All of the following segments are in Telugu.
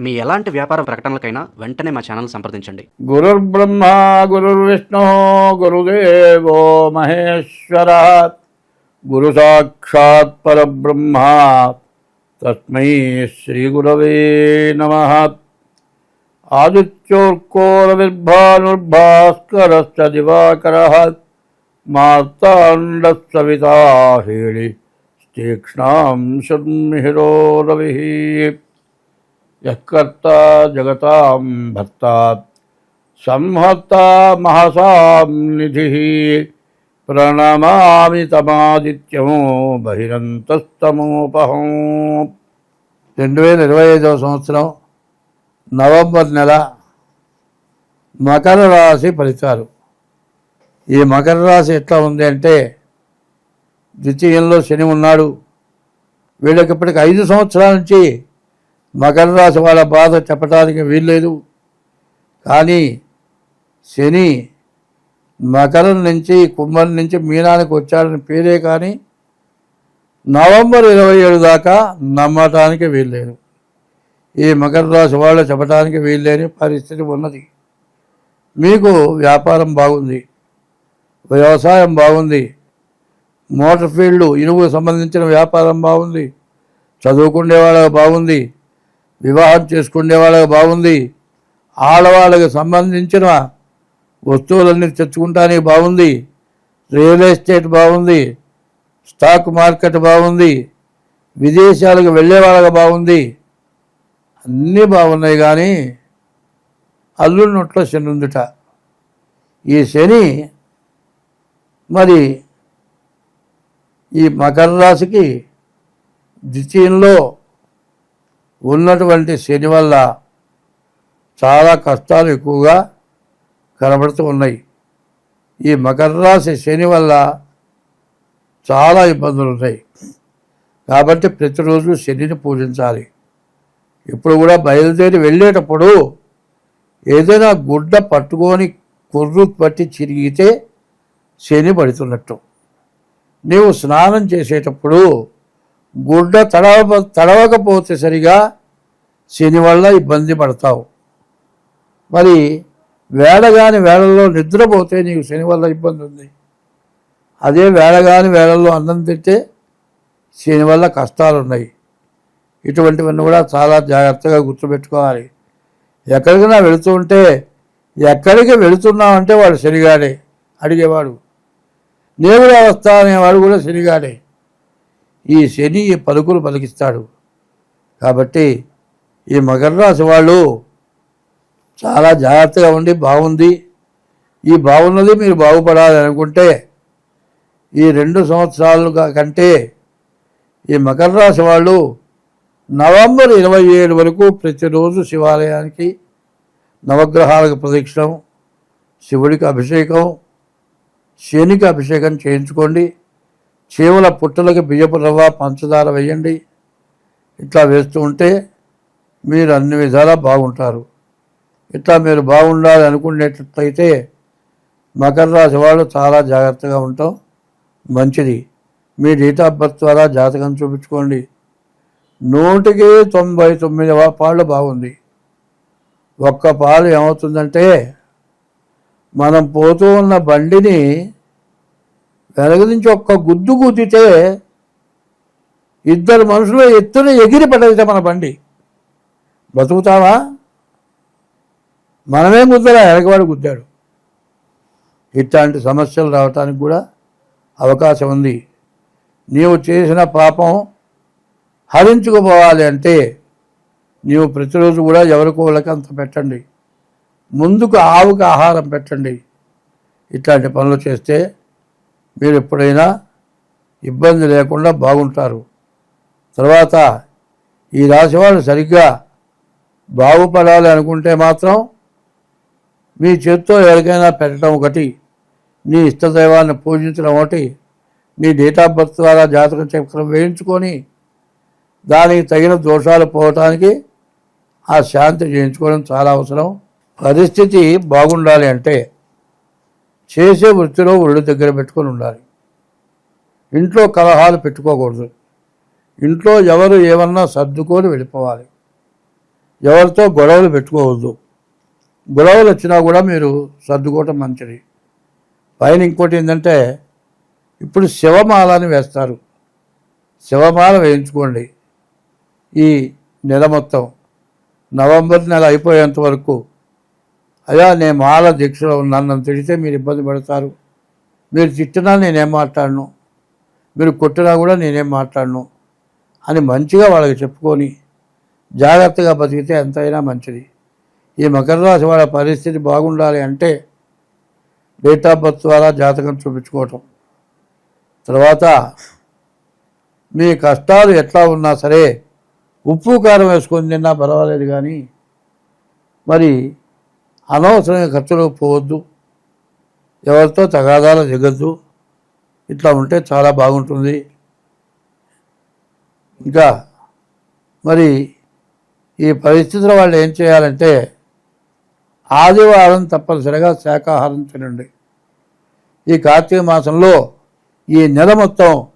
మీ ఎలాంటి వ్యాపార ప్రకటనలకైనా వెంటనే మా ఛానల్ సంప్రదించండి. గురుర్బ్రహ్మ గురుర్విష్ణు గురుదేవో మహేశ్వర. గురు సాక్షాత్ పరబ్రహ్మ. తస్మై శ్రీ గురవే నమ. ఆదిత్యోర్కోరవిర్భానుర్భాస్కరశ్చ దివాకర. మార్తాండసవితాహేళి తీక్ష్ణాం షణ్మిహిరో రవి యకర్త జగతాం భర్త సంహర్త మహసాం నిధి. ప్రణమామి తమాదిత్యము బహిరంతస్తమోపహం. రెండు వేల ఇరవై ఐదవ సంవత్సరం నవంబర్ నెల మకర రాశి ఫలితాలు. ఈ మకర రాశి ఎట్లా ఉంది అంటే ద్వితీయంలో శని ఉన్నాడు. వీళ్ళకి ఇప్పటికి ఐదు సంవత్సరాల నుంచి మకర రాశి వాళ్ళ బాధ చెప్పడానికి వీల్లేదు. కానీ శని మకరం నుంచి కుంభం నుంచి మీనానికి వచ్చాడని పేరే కానీ నవంబర్ ఇరవై ఏడు దాకా నమ్మటానికి వీల్లేదు. ఈ మకర రాశి వాళ్ళు చెప్పడానికి వీల్లేని పరిస్థితి ఉన్నది. మీకు వ్యాపారం బాగుంది. వ్యవసాయం బాగుంది. మోటార్ ఫీల్డ్ ఇనుగు సంబంధించిన వ్యాపారం బాగుంది. చదువుకునే వాళ్ళకి బాగుంది. వివాహం చేసుకునే వాళ్ళకి బాగుంది. ఆడవాళ్ళకి సంబంధించిన వస్తువులన్నీ తెచ్చుకుంటానికి బాగుంది. రియల్ ఎస్టేట్ బాగుంది. స్టాక్ మార్కెట్ బాగుంది. విదేశాలకు వెళ్ళే వాళ్ళకి బాగుంది. అన్నీ బాగున్నాయి కానీ అల్లుడి నొట్లో శని ఉందిట. ఈ శని మరి ఈ మకర రాశికి ద్వితీయంలో ఉన్నటువంటి శని వల్ల చాలా కష్టాలు ఎక్కువగా కనబడుతూ ఉన్నాయి. ఈ మకర రాశి శని వల్ల చాలా ఇబ్బందులు ఉన్నాయి కాబట్టి ప్రతిరోజు శనిని పూజించాలి. ఇప్పుడు కూడా బయలుదేరి వెళ్ళేటప్పుడు ఏదైనా గుడ్డ పట్టుకొని కుర్రు పట్టి చిరిగితే శని పడుతున్నట్టు. నీవు స్నానం చేసేటప్పుడు గుడ్డ తడవ తడవకపోతే సరిగా శని వల్ల ఇబ్బంది పడతావు. మరి వేడగాని వేళల్లో నిద్రపోతే నీకు శని వల్ల ఇబ్బంది ఉంది. అదే వేడగాని వేళల్లో అన్నం తింటే శని వల్ల కష్టాలు ఉన్నాయి ఇటువంటివన్నీ కూడా చాలా జాగ్రత్తగా గుర్తుపెట్టుకోవాలి. ఎక్కడికైనా వెళుతూ ఉంటే ఎక్కడికి వెళుతున్నావంటే వాడు శనిగాడే అడిగేవాడు. దేవుడు అవస్థ అనేవాడు కూడా శనిగాడే. ఈ శని ఈ పలుకులు పలికిస్తాడు. కాబట్టి ఈ మకర రాశి వాళ్ళు చాలా జాగ్రత్తగా ఉండి బాగుంది. ఈ బాగున్నది మీరు బాగుపడాలి అనుకుంటే ఈ రెండు సంవత్సరాల కంటే ఈ మకర రాశి వాళ్ళు నవంబర్ ఇరవై ఏడు వరకు ప్రతిరోజు శివాలయానికి నవగ్రహాలకు ప్రదక్షిణం శివుడికి అభిషేకం శనికి అభిషేకం చేయించుకోండి. చీమల పుట్టలకు బియ్యపు రవ్వ పంచదార వేయండి. ఇట్లా వేస్తూ ఉంటే మీరు అన్ని విధాలా బాగుంటారు. ఇట్లా మీరు బాగుండాలి అనుకునేటట్లయితే మకర రాశి వాళ్ళు చాలా జాగ్రత్తగా ఉంటాం. మంచిది. మీ డేట్ ఆఫ్ బర్త్ ద్వారా జాతకం చూపించుకోండి. నూటికి తొంభై తొమ్మిది పాళ్ళు బాగుంది. ఒక్క పాలు ఏమవుతుందంటే మనం పోతూ ఉన్న బండిని వెనక నుంచి ఒక్క గుద్దు గుద్దితే ఇద్దరు మనుషులు ఎత్తున ఎగిరి పడైతే మన బండి. బతుకుతావా? మనమే గుద్దరా వెనకవాడు గుద్దాడు. ఇట్లాంటి సమస్యలు రావటానికి కూడా అవకాశం ఉంది. నీవు చేసిన పాపం హరించుకుపోవాలి అంటే నీవు ప్రతిరోజు కూడా ఎవరికో వాళ్ళకి అంత పెట్టండి. ముందుకు ఆవుకు ఆహారం పెట్టండి. ఇట్లాంటి పనులు చేస్తే మీరు ఎప్పుడైనా ఇబ్బంది లేకుండా బాగుంటారు. తర్వాత ఈ రాశి సరిగ్గా బాగుపడాలి అనుకుంటే మాత్రం మీ చేత్తో ఎవరికైనా పెట్టడం ఒకటి నీ ఇష్టదైవాన్ని పూజించడం ఒకటి నీ డేట్ ఆఫ్ బర్త్ ద్వారా జాతక చక్రం వేయించుకొని దానికి తగిన దోషాలు పోవటానికి ఆ శాంతి చేయించుకోవడం చాలా అవసరం. పరిస్థితి బాగుండాలి అంటే చేసే వృత్తిలో ఒళ్ళు దగ్గర పెట్టుకొని ఉండాలి. ఇంట్లో కలహాలు పెట్టుకోకూడదు. ఇంట్లో ఎవరు ఏమన్నా సర్దుకొని వెళ్ళిపోవాలి. ఎవరితో గొడవలు పెట్టుకోవద్దు. గొడవలు వచ్చినా కూడా మీరు సర్దుకోవటం మంచిది. పైన ఇంకోటి ఏంటంటే ఇప్పుడు శివమాలని వేస్తారు. శివమాల వేయించుకోండి. ఈ నెల మొత్తం. నవంబర్ నెల అయిపోయేంత వరకు. అయ్యా నేను మాల దీక్షలో ఉన్నాను. నన్ను తిడితే మీరు ఇబ్బంది పడతారు. మీరు తిట్టినా నేనేం మాట్లాడను. మీరు కొట్టినా కూడా నేనేం మాట్లాడను. అని మంచిగా వాళ్ళకి చెప్పుకొని జాగ్రత్తగా బతికితే ఎంతైనా మంచిది. ఈ మకర రాశి వాళ్ళ పరిస్థితి బాగుండాలి అంటే డేట్ ఆఫ్ బర్త్ ద్వారా జాతకం చూపించుకోవటం. తర్వాత మీ కష్టాలు ఎట్లా ఉన్నా సరే ఉప్పు కారం వేసుకొని తిన్నా పర్వాలేదు కానీ మరి అనవసరంగా ఖర్చులకు పోవద్దు. ఎవరితో తగాదాలు దిగద్దు ఇట్లా ఉంటే చాలా బాగుంటుంది. ఇంకా మరి ఈ పరిస్థితిలో వాళ్ళు ఏం చేయాలంటే ఆదివారం తప్పనిసరిగా శాకాహారం తినండి. ఈ కార్తీక మాసంలో ఈ నెల మొత్తం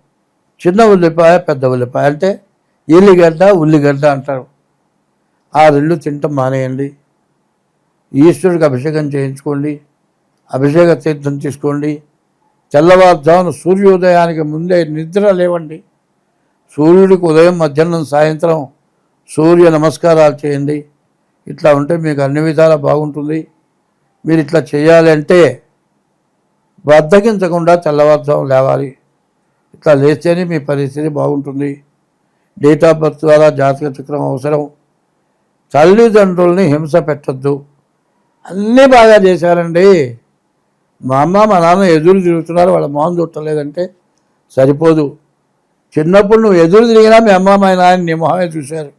చిన్న ఉల్లిపాయ పెద్ద ఉల్లిపాయ అంటే ఎల్లిగడ్డ ఉల్లిగడ్డ అంటారు. ఆ రెండు తింటం మానేయండి. ఈశ్వరుడికి అభిషేకం చేయించుకోండి. అభిషేక తీర్థం తీసుకోండి. తెల్లవారుజామున సూర్యోదయానికి ముందే నిద్ర లేవండి. సూర్యుడికి ఉదయం మధ్యాహ్నం సాయంత్రం సూర్య నమస్కారాలు చేయండి. ఇట్లా ఉంటే మీకు అన్ని విధాలా బాగుంటుంది. మీరు ఇట్లా చేయాలి అంటే బద్దకించకుండా తెల్లవారుజాము లేవాలి. ఇట్లా లేస్తేనే మీ పరిస్థితి బాగుంటుంది. డేట్ ఆఫ్ బర్త్ ద్వారా జాతక చక్రం అవసరం. తల్లిదండ్రుల్ని హింస పెట్టద్దు. అన్నీ బాగా చేశారండి. మా అమ్మ మా నాన్న ఎదురు తిరుగుతున్నారు. వాళ్ళ మొహం చుట్టలేదంటే సరిపోదు. చిన్నప్పుడు నువ్వు ఎదురు తిరిగినా మీ అమ్మ మా నాన్న నీ మొహమే చూశారు.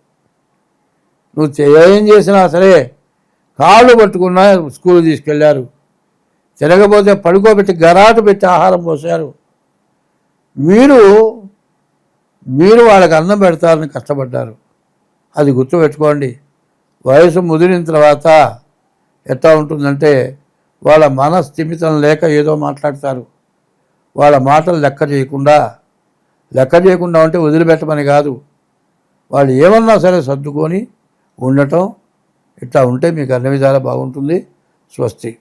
నువ్వు ఏం చేసినా సరే కాళ్ళు పట్టుకున్నా స్కూల్ తీసుకెళ్ళారు. తిరగబోతే పడుకోబెట్టి గరాటు పెట్టి ఆహారం పోసారు. మీరు మీరు వాళ్ళకి అన్నం పెడతారని కష్టపడ్డారు. అది గుర్తుపెట్టుకోండి. వయసు ముదిరిన తర్వాత ఎట్లా ఉంటుందంటే వాళ్ళ మనస్థిమితం లేక ఏదో మాట్లాడతారు. వాళ్ళ మాటలు లెక్క చేయకుండా లెక్క చేయకుండా ఉంటే వదిలిపెట్టమని కాదు. వాళ్ళు ఏమన్నా సరే సర్దుకొని ఉండటం ఇట్లా ఉంటే మీకు అన్ని విధాలా బాగుంటుంది. స్వస్తి.